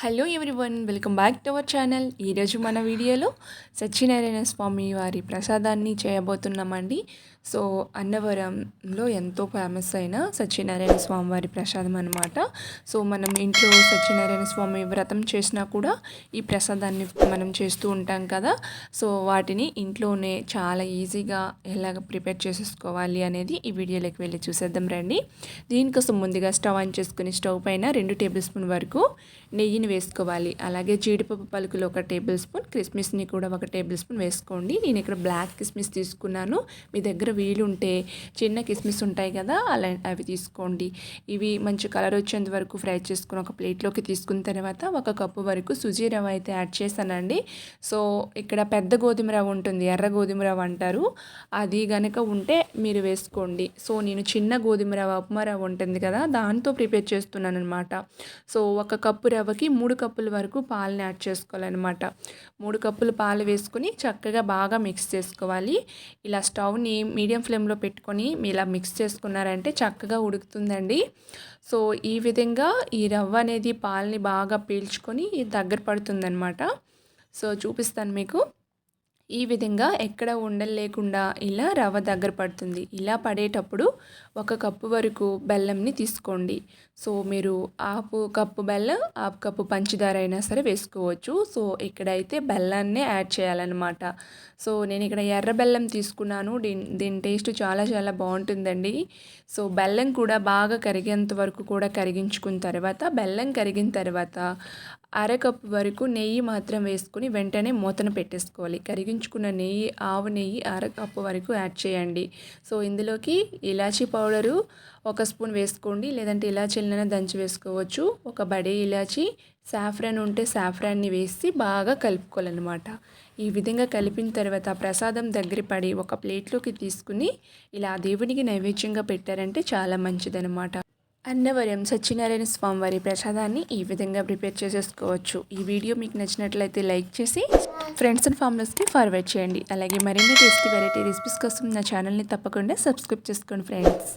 Hello everyone welcome back to our channel ఈరోజు మన వీడియోలో సత్యనారాయణ స్వామి వారి ప్రసాదాన్ని చేయబోతున్నామండి. సో అన్నవరంలో ఎంతో ఫేమస్ అయిన సత్యనారాయణ స్వామి వారి ప్రసాదం అనమాట సో మనం ఇంట్లో సత్యనారాయణ స్వామి వ్రతం చేసినా కూడా ఈ ప్రసాదాన్ని మనం చేస్తూ ఉంటాం కదా. సో వాటిని ఇంట్లోనే చాలా ఈజీగా ఎలాగ ప్రిపేర్ చేసేసుకోవాలి అనేది ఈ వీడియోలోకి వెళ్ళి చూసేద్దాం రండి. దీనికోసం ముందుగా స్టవ్ ఆన్ చేసుకుని స్టవ్ పైన రెండు టేబుల్ స్పూన్ వరకు నెయ్యిని వేసుకోవాలి. అలాగే జీడిపప్పు పలుకులు ఒక టేబుల్ స్పూన్ క్రిస్మిస్ని కూడా ఒక టేబుల్ స్పూన్ వేసుకోండి. నేను ఇక్కడ బ్లాక్ కిస్మిస్ తీసుకున్నాను. మీ దగ్గర వీలుంటే చిన్న కిస్మిస్ ఉంటాయి కదా అలా అవి తీసుకోండి. ఇవి మంచి కలర్ వచ్చేంత వరకు ఫ్రై చేసుకుని ఒక ప్లేట్లోకి తీసుకున్న తర్వాత ఒక కప్పు వరకు సుజీ రవ్వ అయితే యాడ్ చేశానండి. సో ఇక్కడ పెద్ద గోధుమ రవ్వ ఉంటుంది ఎర్ర గోధుమ రవ్వ అంటారు. అది గనక ఉంటే మీరు వేసుకోండి. సో నేను చిన్న గోధుమ రవ్వ ఉప్మా రవ్వ ఉంటుంది కదా దాంతో ప్రిపేర్ చేస్తున్నాను అనమాట సో ఒక కప్పు రవ్వకి మూడు కప్పుల వరకు పాలని యాడ్ చేసుకోవాలన్నమాట. మూడు కప్పులు పాలు వేసుకొని చక్కగా బాగా మిక్స్ చేసుకోవాలి. ఇలా స్టవ్ని మీడియం ఫ్లేమ్లో పెట్టుకొని ఇలా మిక్స్ చేసుకున్నారంటే చక్కగా ఉడుకుతుందండి. సో ఈ విధంగా ఈ రవ్వ అనేది పాలని బాగా పీల్చుకొని దగ్గర పడుతుందన్నమాట. సో చూపిస్తాను మీకు. ఈ విధంగా ఎక్కడ ఉండలు లేకుండా ఇలా రవ్వ దగ్గర పడుతుంది. ఇలా పడేటప్పుడు ఒక కప్పు వరకు బెల్లంని తీసుకోండి. సో మీరు హాఫ్ కప్పు బెల్లం హాఫ్ కప్పు పంచదార అయినా సరే వేసుకోవచ్చు. సో ఇక్కడైతే బెల్లాన్నే యాడ్ చేయాలన్నమాట. సో నేను ఇక్కడ ఎర్ర బెల్లం తీసుకున్నాను. దీని దీని టేస్ట్ చాలా చాలా బాగుంటుందండి. సో బెల్లం కూడా బాగా కరిగేంత వరకు కూడా కరిగించుకున్న తర్వాత బెల్లం కరిగిన తర్వాత అరకప్పు వరకు నెయ్యి మాత్రం వేసుకుని వెంటనే మూతను పెట్టేసుకోవాలి. కరిగించుకున్న నెయ్యి ఆవు నెయ్యి అరకప్పు వరకు యాడ్ చేయండి. సో ఇందులోకి ఇలాచీ పౌడరు ఒక స్పూన్ వేసుకోండి. లేదంటే ఇలాచీలనైనా దంచి వేసుకోవచ్చు. ఒక బడే ఇలాచి సాఫ్రాన్ ఉంటే సాఫ్రాన్ని వేసి బాగా కలుపుకోవాలన్నమాట. ఈ విధంగా కలిపిన తర్వాత ప్రసాదం దగ్గర పడి ఒక ప్లేట్లోకి తీసుకుని ఇలా దేవునికి నైవేద్యంగా పెట్టారంటే చాలా మంచిదనమాట అన్నవరం సత్యనారాయణ స్వామి వారి ప్రసాదాన్ని ఈ విధంగా ప్రిపేర్ చేసేసుకోవచ్చు. ఈ వీడియో మీకు నచ్చినట్లయితే లైక్ చేసి ఫ్రెండ్స్ అండ్ ఫ్యామిలీస్కి ఫార్వర్డ్ చేయండి. అలాగే మరిన్ని టేస్టీ వెరైటీ రెసిపీస్ కోసం నా ఛానల్ని తప్పకుండా సబ్స్క్రైబ్ చేసుకోండి ఫ్రెండ్స్.